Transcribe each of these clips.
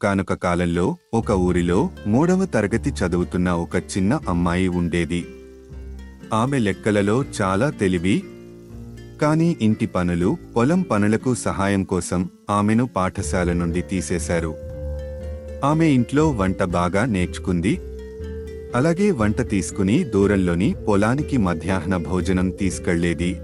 ఒకనొక కాలంలో ఒక ఊరిలో మూడవ తరగతి చదువుతున్న ఒక చిన్న అమ్మాయి ఉండేది. ఆమె లెక్కలలో చాలా తెలివి కానీ ఇంటి పనులు పొలం పనులకు సహాయం కోసం ఆమెను పాఠశాల నుండి తీసేశారు. ఆమె ఇంట్లో వంట బాగా నేర్చుకుంది. అలాగే వంట తీసుకుని దూరంలోని పొలానికి మధ్యాహ్న భోజనం తీసుకెళ్ళేది.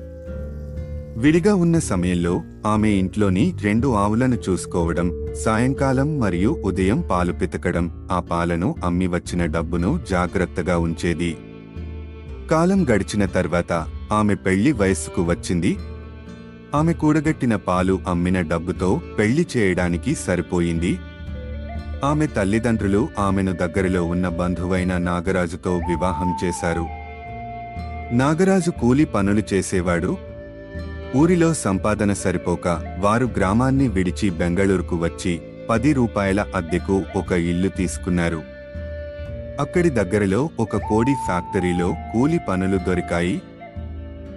విడిగా ఉన్న సమయంలో ఆమె ఇంట్లోని రెండు ఆవులను చూసుకోవడం సాయంకాలం మరియు ఉదయం పాలు పితకడం ఆ పాలను అమ్మి వచ్చిన డబ్బును జాగ్రత్తగా ఉంచేది. కాలం గడిచిన తర్వాత ఆమె పెళ్ళి వయస్సుకు వచ్చింది. ఆమె కూడగట్టిన పాలు అమ్మిన డబ్బుతో పెళ్ళి చేయడానికి సరిపోయింది. ఆమె తల్లిదండ్రులు ఆమెను దగ్గరలో ఉన్న బంధువైన నాగరాజుతో వివాహం చేశారు. నాగరాజు కూలి పనులు చేసేవాడు ఊరిలో సంపాదన సరిపోక వారు గ్రామాన్ని విడిచి బెంగళూరుకు వచ్చి పది రూపాయల అద్దెకు ఒక ఇల్లు తీసుకున్నారు. అక్కడి దగ్గరలో ఒక కోడి ఫ్యాక్టరీలో కూలి పనులు దొరికాయి.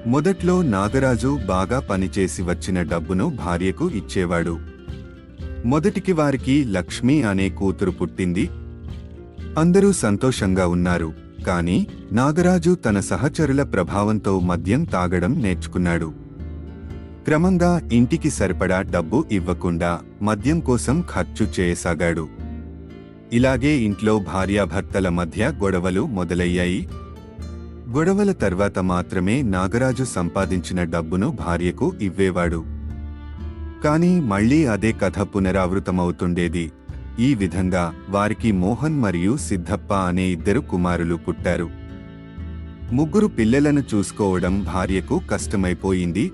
మొదట్లో నాగరాజు బాగా పనిచేసి వచ్చిన డబ్బును భార్యకు ఇచ్చేవాడు. మొదటికి వారికి లక్ష్మి అనే కూతురు పుట్టింది. అందరూ సంతోషంగా ఉన్నారు కాని నాగరాజు తన సహచరుల ప్రభావంతో మద్యం తాగడం నేర్చుకున్నాడు. క్రమంగా ఇంటికి సరిపడా డబ్బు ఇవ్వకుండా మద్యం కోసం ఖర్చు చేయసాగాడు. ఇలాగే ఇంట్లో భార్యాభర్తల మధ్య గొడవలు మొదలయ్యాయి. గొడవల తర్వాత మాత్రమే నాగరాజు సంపాదించిన డబ్బును భార్యకు ఇవ్వేవాడు. కానీ మళ్ళీ అదే కథ పునరావృతమవుతుండేది. ఈ విధంగా వారికి మోహన్ మరియు సిద్ధప్ప అనే ఇద్దరు కుమారులు పుట్టారు. ముగ్గురు పిల్లలను చూసుకోవడం భార్యకు కష్టమైపోయింది.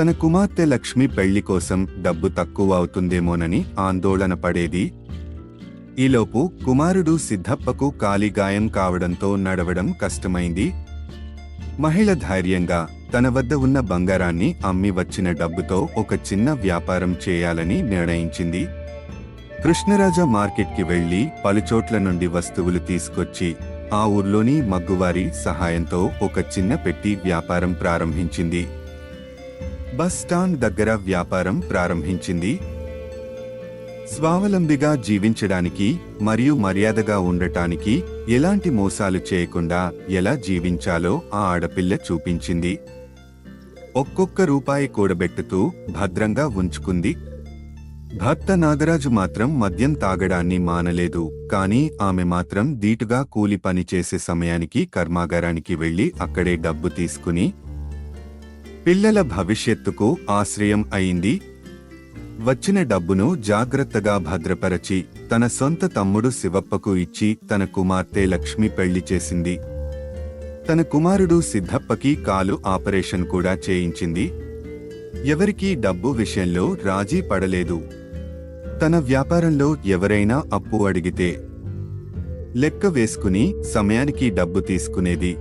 తన కుమార్తె లక్ష్మి పెళ్ళి కోసం డబ్బు తక్కువ అవుతుందేమోనని ఆందోళన పడేది. ఈలోపు కుమారుడు సిద్ధప్పకు కాలిగాయం కావడంతో నడవడం కష్టమైంది. మహిళ ధైర్యంగా తన వద్ద ఉన్న బంగారాన్ని అమ్మి వచ్చిన డబ్బుతో ఒక చిన్న వ్యాపారం చేయాలని నిర్ణయించింది. కృష్ణరాజ మార్కెట్కి వెళ్ళి పలుచోట్ల నుండి వస్తువులు తీసుకొచ్చి ఆ ఊర్లోని మగ్గువారి సహాయంతో ఒక చిన్న పెట్టి వ్యాపారం ప్రారంభించింది. బస్ స్టాండ్ దగ్గర వ్యాపారం ప్రారంభించింది. స్వావలంబిగా జీవించడానికి మరియు మర్యాదగా ఉండటానికి ఎలాంటి మోసాలు చేయకుండా ఎలా జీవించాలో ఆ ఆడపిల్ల చూపించింది. ఒక్కొక్క రూపాయి కూడబెట్టుతూ భద్రంగా ఉంచుకుంది. భర్త నాగరాజు మాత్రం మద్యం తాగడాన్ని మానలేదు. కానీ ఆమె మాత్రం దీటుగా కూలి పని చేసే సమయానికి కర్మాగారానికి వెళ్ళి అక్కడే డబ్బు తీసుకుని పిల్లల భవిష్యత్తుకు ఆశ్రయం అయింది. వచ్చిన డబ్బును జాగ్రత్తగా భద్రపరచి తన సొంత తమ్ముడు శివప్పకు ఇచ్చి తన కుమార్తె లక్ష్మి పెళ్ళి చేసింది. తన కుమారుడు సిద్ధప్పకి కాలు ఆపరేషన్ కూడా చేయించింది. ఎవరికీ డబ్బు విషయంలో రాజీ పడలేదు. తన వ్యాపారంలో ఎవరైనా అప్పు అడిగితే లెక్క వేసుకుని సమయానికి డబ్బు తీసుకునేది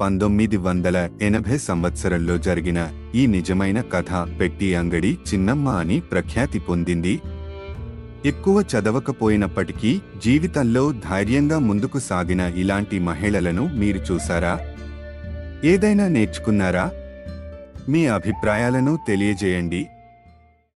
పంతొమ్మిది వందల ఎనభై సంవత్సరంలో జరిగిన ఈ నిజమైన కథ పెట్టి అంగడి చిన్నమ్మ అని ప్రఖ్యాతి పొందింది. ఎక్కువ చదవకపోయినప్పటికీ జీవితంలో ధైర్యంగా ముందుకు సాగిన ఇలాంటి మహిళలను మీరు చూసారా? ఏదైనా నేర్చుకున్నారా? మీ అభిప్రాయాలను తెలియజేయండి.